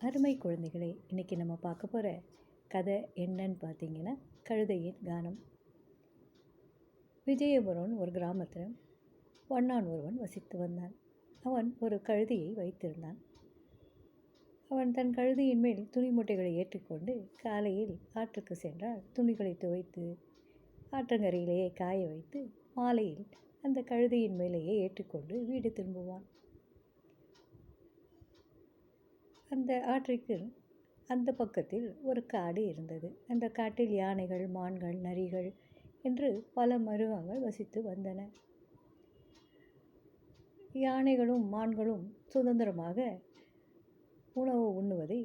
அருமை குழந்தைகளே இன்றைக்கி நம்ம பார்க்க போகிற கதை என்னன்னு பார்த்தீங்கன்னா கழுதையின் கானம். விஜயபுரம்னு ஒரு கிராமத்தில் ஒன்னான் ஒருவன் வசித்து வந்தான். அவன் ஒரு கழுதையை வைத்திருந்தான். அவன் தன் கழுதையின் மேல் துணி மூட்டைகளை ஏற்றிக்கொண்டு காலையில் ஆற்றுக்கு சென்றால் துணிகளை துவைத்து ஆற்றங்கரையிலேயே காய வைத்து மாலையில் அந்த கழுதையின் மேலேயே ஏற்றிக்கொண்டு வீடு திரும்புவான். அந்த ஆற்றிற்கு அந்த பக்கத்தில் ஒரு காடு இருந்தது. அந்த காட்டில் யானைகள் மான்கள் நரிகள் என்று பல மிருகங்கள் வசித்து வந்தன. யானைகளும் மான்களும் சுதந்திரமாக உணவு உண்ணுவதை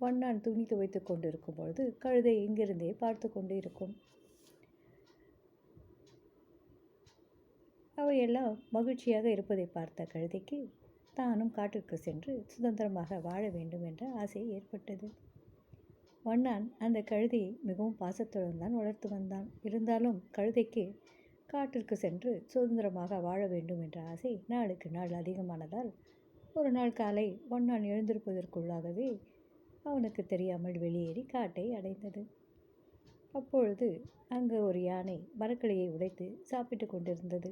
வண்ணான் துணி துவைத்து கொண்டிருக்கும் பொழுது கழுதை இங்கிருந்தே பார்த்து கொண்டு இருக்கும். அவையெல்லாம் மகிழ்ச்சியாக இருப்பதை பார்த்த கழுதைக்கு தானும் காட்டிற்கு சென்று சுதந்திரமாக வாழ வேண்டும் என்ற ஆசை ஏற்பட்டது. வண்ணான் அந்த கழுதையை மிகவும் பாசத்துடன் தான் வளர்த்து வந்தான். இருந்தாலும் கழுதைக்கு காட்டிற்கு சென்று சுதந்திரமாக வாழ வேண்டும் என்ற ஆசை நாளுக்கு நாள் அதிகமானதால் ஒரு நாள் காலை வண்ணான் எழுந்திருப்பதற்குள்ளாகவே அவனுக்கு தெரியாமல் வெளியேறி காட்டை அடைந்தது. அப்பொழுது அங்கு ஒரு யானை மரக்கிளையை உடைத்து சாப்பிட்டு கொண்டிருந்தது.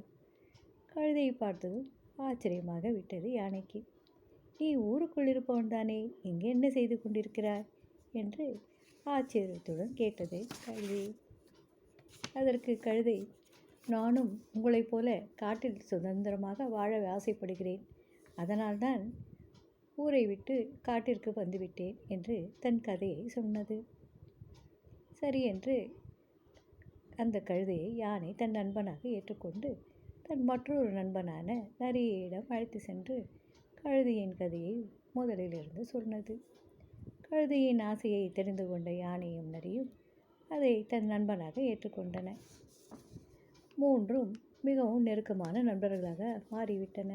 கழுதையை பார்த்ததும் ஆச்சரியமாக விட்டது யானைக்கு. நீ ஊருக்குள் இருப்பவன் தானே இங்கே என்ன செய்து கொண்டிருக்கிறாய்? என்று ஆச்சரியத்துடன் கேட்டது கழுதை. அதற்கு கழுதை நானும் உங்களைப் போல காட்டில் சுதந்திரமாக வாழ ஆசைப்படுகிறேன். அதனால்தான் ஊரை விட்டு காட்டிற்கு வந்துவிட்டேன் என்று தன் கதையை சொன்னது. சரி என்று அந்த கழுதையை யானை தன் நண்பனாக ஏற்றுக்கொண்டு தன் மற்றொரு நண்பனான நரியிடம் அழைத்து சென்று கழுதையின் கதையை முதலிலிருந்து சொன்னது. கழுதையின் ஆசையை தெரிந்து கொண்ட யானையும் நரியும் அதை தன் நண்பனாக ஏற்றுக்கொண்டன. மூன்றும் மிகவும் நெருக்கமான நண்பர்களாக மாறிவிட்டன.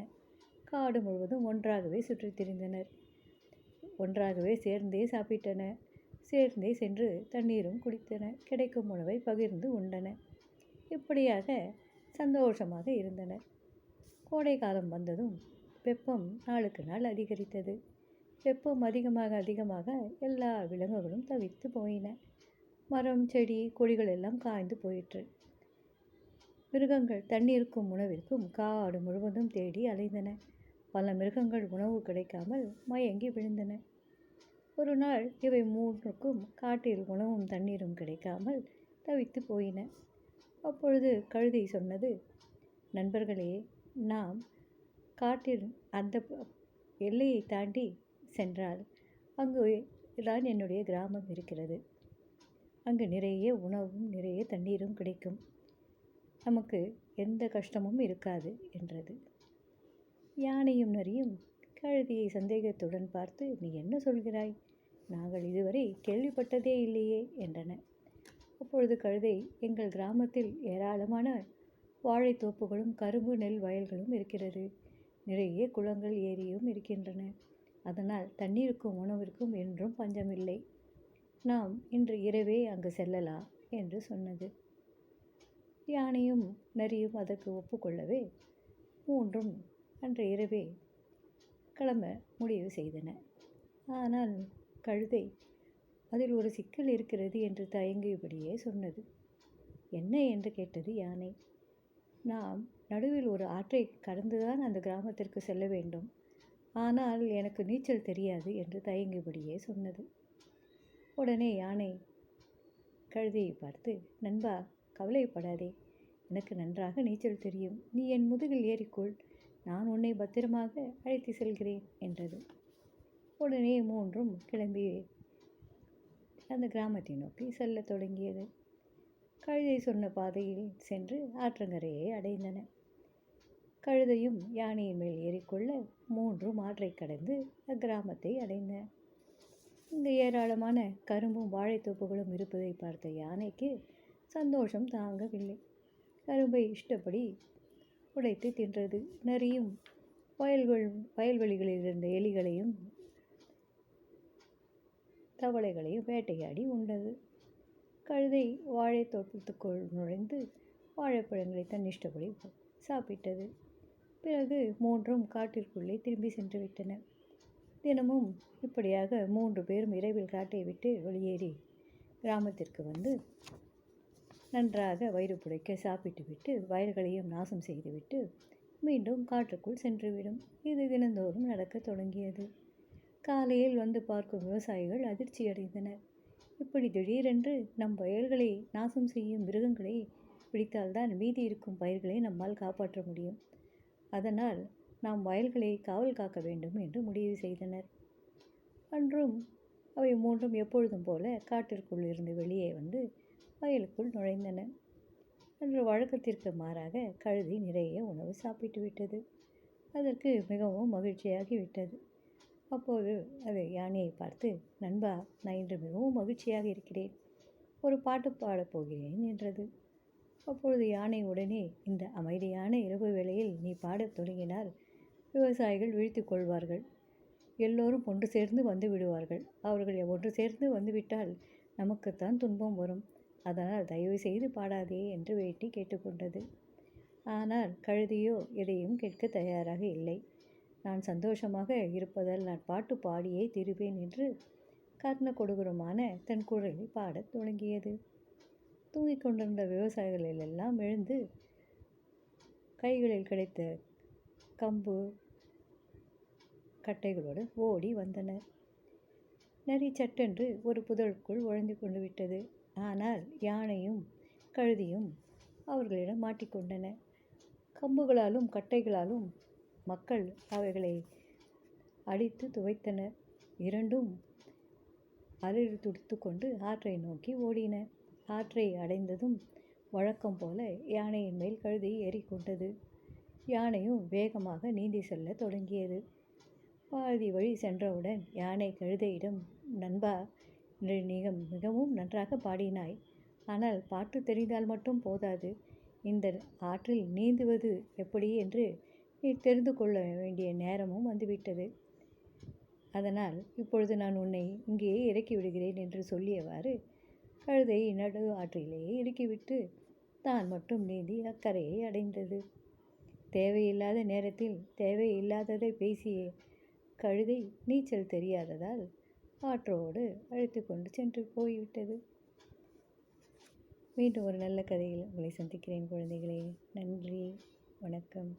காடு முழுவதும் ஒன்றாகவே சுற்றித் திரிந்தனர். ஒன்றாகவே சேர்ந்தே சாப்பிட்டன. சேர்ந்தே சென்று தண்ணீரும் குடித்தன. கிடைக்கும் உணவை பகிர்ந்து உண்டன. இப்படியாக சந்தோஷமாக இருந்தனர் கோடை காலம் வந்ததும் வெப்பம் நாளுக்கு நாள் அதிகரித்தது. வெப்பம் அதிகமாக அதிகமாக எல்லா விலங்குகளும் தவித்து போயின. மரம் செடி கொடிகள் எல்லாம் காய்ந்து போயிற்று. மிருகங்கள் தண்ணீருக்கும் உணவிற்கும் காடு முழுவதும் தேடி அலைந்தன. பல மிருகங்கள் உணவு கிடைக்காமல் மயங்கி விழுந்தன. ஒரு நாள் இவை மூன்றுக்கும் காட்டில் உணவும் தண்ணீரும் கிடைக்காமல் தவித்து போயின. அப்பொழுது கழுதை சொன்னது நண்பர்களே நாம் காட்டில் அந்த எல்லையை தாண்டி சென்றால் அங்கு தான் என்னுடைய கிராமம் இருக்கிறது. அங்கு நிறைய உணவும் நிறைய தண்ணீரும் கிடைக்கும். நமக்கு எந்த கஷ்டமும் இருக்காது என்றது. யானையும் நரியும் கழுதியை சந்தேகத்துடன் பார்த்து நீ என்ன சொல்கிறாய்? நாங்கள் இதுவரை கேள்விப்பட்டதே இல்லையே என்றன. அப்பொழுது கழுதை எங்கள் கிராமத்தில் ஏராளமான வாழைத்தோப்புகளும் கரும்பு நெல் வயல்களும் இருக்கிறது. நிறைய குளங்கள் ஏரியும் இருக்கின்றன. அதனால் தண்ணீருக்கும் உணவிற்கும் என்றும் பஞ்சமில்லை. நாம் இன்று இரவே அங்கு செல்லலாம் என்று சொன்னது. யானையும் நரியும் அதற்கு ஒப்புக்கொள்ளவே மூன்றும் அன்று இரவே கிளம்ப முடிவு செய்தன. ஆனால் கழுதை அதில் ஒரு சிக்கல் இருக்கிறது என்று தயங்கியபடியே சொன்னது. என்ன என்று கேட்டது யானை. நாம் நடுவில் ஒரு ஆற்றை கடந்துதான் அந்த கிராமத்திற்கு செல்ல வேண்டும். ஆனால் எனக்கு நீச்சல் தெரியாது என்று தயங்கியபடியே சொன்னது. உடனே யானை கழுதையை பார்த்து நண்பா கவலைப்படாதே. எனக்கு நன்றாக நீச்சல் தெரியும். நீ என் முதுகில் ஏறிக்கொள். நான் உன்னை பத்திரமாக அழைத்து செல்கிறேன் என்றது. உடனே மூன்றும் கிளம்பி அந்த கிராமத்தை நோக்கி செல்லத் தொடங்கியது. கழுதை சொன்ன பாதையில் சென்று ஆற்றங்கரையை அடைந்தன. கழுதையும் யானையின் மேல் ஏறிக்கொள்ள மூன்றும் ஆற்றை கடந்து அக்கிராமத்தை அடைந்தன. இங்கு ஏராளமான கரும்பும் வாழைத்தோப்புகளும் இருப்பதை பார்த்த யானைக்கு சந்தோஷம் தாங்கவில்லை. கரும்பை இஷ்டப்படி உடைத்து தின்றது. நரியும் வயல்கள் வயல்வெளிகளில் இருந்த எலிகளையும் தவளைகளையும் வேட்டையாடி உண்டது. கழுதை வாழை தோட்டத்துக்குள் நுழைந்து வாழைப்பழங்களை தன் இஷ்டப்படி சாப்பிட்டது. பிறகு மூன்றும் காட்டிற்குள்ளே திரும்பி சென்று விட்டன. தினமும் இப்படியாக மூன்று பேரும் இரவில் காட்டை விட்டு வெளியேறி கிராமத்திற்கு வந்து நன்றாக வயிறு புடைக்க சாப்பிட்டு விட்டு வயல்களையும் நாசம் செய்துவிட்டு மீண்டும் காட்டுக்குள் சென்றுவிடும். இது தினந்தோறும் நடக்கத் தொடங்கியது. காலையில் வந்து பார்க்கும் விவசாயிகள் அதிர்ச்சி அடைந்தனர். இப்படி திடீரென்று நம் வயல்களை நாசம் செய்யும் மிருகங்களை பிடித்தால்தான் மீதி இருக்கும் பயிர்களை நம்மால் காப்பாற்ற முடியும். அதனால் நாம் வயல்களை காவல் காக்க வேண்டும் என்று முடிவு செய்தனர். அன்றும் அவை மூன்றும் எப்பொழுதும் போல காட்டிற்குள் இருந்து வெளியே வந்து வயலுக்குள் நுழைந்தன. அன்று வழக்கத்திற்கு மாறாக கழுதி நிறைய உணவு சாப்பிட்டு விட்டது அதற்கு மிகவும் மகிழ்ச்சியாகி விட்டது அப்போது அது யானையை பார்த்து நண்பா நான் இன்று மிகவும் மகிழ்ச்சியாக இருக்கிறேன். ஒரு பாட்டு பாடப் போகிறேன் என்றது. அப்பொழுது யானை உடனே இந்த அமைதியான இரவு வேளையில் நீ பாடத் தொடங்கினால் விவசாயிகள் வீழ்த்து கொள்வார்கள். எல்லோரும் ஒன்று சேர்ந்து வந்து விடுவார்கள். அவர்கள் ஒன்று சேர்ந்து வந்துவிட்டால் நமக்குத்தான் துன்பம் வரும். அதனால் தயவு செய்து பாடாதே என்று வேட்டி கேட்டுக்கொண்டது ஆனால் கழுதியோ எதையும் கேட்க தயாராக இல்லை. நான் சந்தோஷமாக இருப்பதால் நான் பாட்டு பாடியே திருவேன் என்று கர்ண கொடுகுரமான தன் குரலில் பாடத் தொடங்கியது. தூங்கிக் கொண்டிருந்த விவசாயிகளில் எல்லாம் எழுந்து கைகளில் கிடைத்த கம்பு கட்டைகளோடு ஓடி வந்தனர். நரி சட்டென்று ஒரு புதலுக்குள் உழைந்து கொண்டு விட்டது. ஆனால் யானையும் கழுதியும் அவர்களிடம் மாட்டிக்கொண்டன கம்புகளாலும் கட்டைகளாலும் மக்கள் அவைகளை அடித்து துவைத்தனர். இரண்டும் அலறி துடித்து கொண்டு ஆற்றை நோக்கி ஓடின. ஆற்றை அடைந்ததும் வழக்கம் போல யானையின் மேல் கழுதி ஏறிக்கொண்டது யானையும் வேகமாக நீந்தி செல்ல தொடங்கியது. பாதி வழி சென்றவுடன் யானை கழுதையிடம் நண்பா இன்று நீங்கள் மிகவும் நன்றாக பாடினாய். ஆனால் பாட்டு தெரிந்தால் மட்டும் போதாது. இந்த ஆற்றில் நீந்துவது எப்படி என்று தெரிந்து கொள்ள வேண்டிய நேரமும் வந்துவிட்டது. அதனால் இப்பொழுது நான் உன்னை இங்கேயே இறக்கி விடுகிறேன் என்று சொல்லியவாறு கழுதை நடு ஆற்றிலேயே இறக்கிவிட்டு தான் மட்டும் நீந்தி அக்கறையை அடைந்தது. தேவையில்லாத நேரத்தில் தேவையில்லாததை பேசிய கழுதை நீச்சல் தெரியாததால் ஆற்றோடு அழைத்து கொண்டு சென்று போய்விட்டது. மீண்டும் ஒரு நல்ல கதையில் உங்களை சந்திக்கிறேன் குழந்தைகளே. நன்றி. வணக்கம்.